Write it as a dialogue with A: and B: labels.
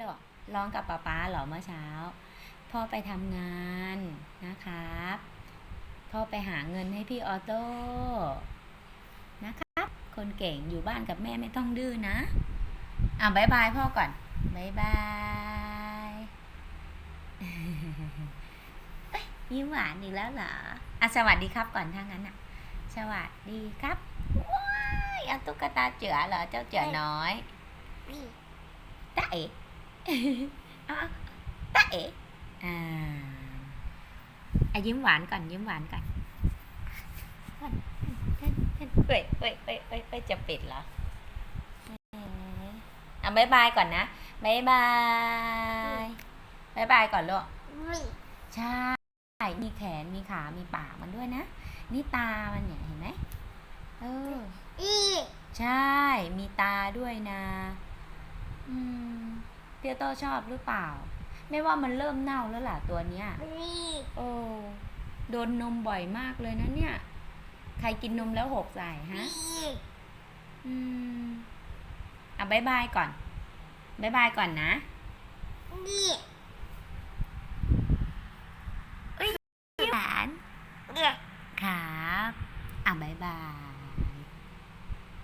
A: ลูกร้องกับป๊าป๊าเหรอเมื่อเช้า พ่อไปทำงานนะครับ พ่อไปหาเงินให้พี่ออโต้นะครับ คนเก่งอยู่บ้านกับแม่ไม่ต้องดื้อนะอะบายบายพ่อก่อนบายบายเอ้ยยิ้มหวานอีกแล้วเหรออะสวัสดีครับก่อนถ้างั้นอะ สวัสดีครับว้ายเอาตุ๊กตาเจือเหรอเจ้าเจือน้อย
B: นี่
A: ตาเอ๋เอาเอาตาเอ๋อ่าอะยิ้มหวานก่อนยิ้มหวานก่อนก่อนเฮ้ยเฮ้ยเฮ้ยเฮ้ยเฮ้ยเฮ้ยเฮ้ยจะปิดเหรอเอ๊ะอะบายบายก่อนนะบายบายบายบายก่อนลูก
B: นี่
A: ใช่มีแขนมีขา มีปากมันด้วยนะ นี่ตามันเนี่ยเห็นไหมเออ
B: นี่
A: ใช่ มีตาด้วยนะอืม เปียโตชอบหรือเปล่า ไม่ว่ามันเริ่มเน่าแล้วล่ะตัวเนี้ยโอ้โดนนมบ่อยมากเลยนะเนี่ย ใครกินนมแล้วหกใส่ฮะ อืมอะบายบายก่อนบายบายก่อนนะ
B: นี่
A: อุ้ยหวานครับ อะบายบาย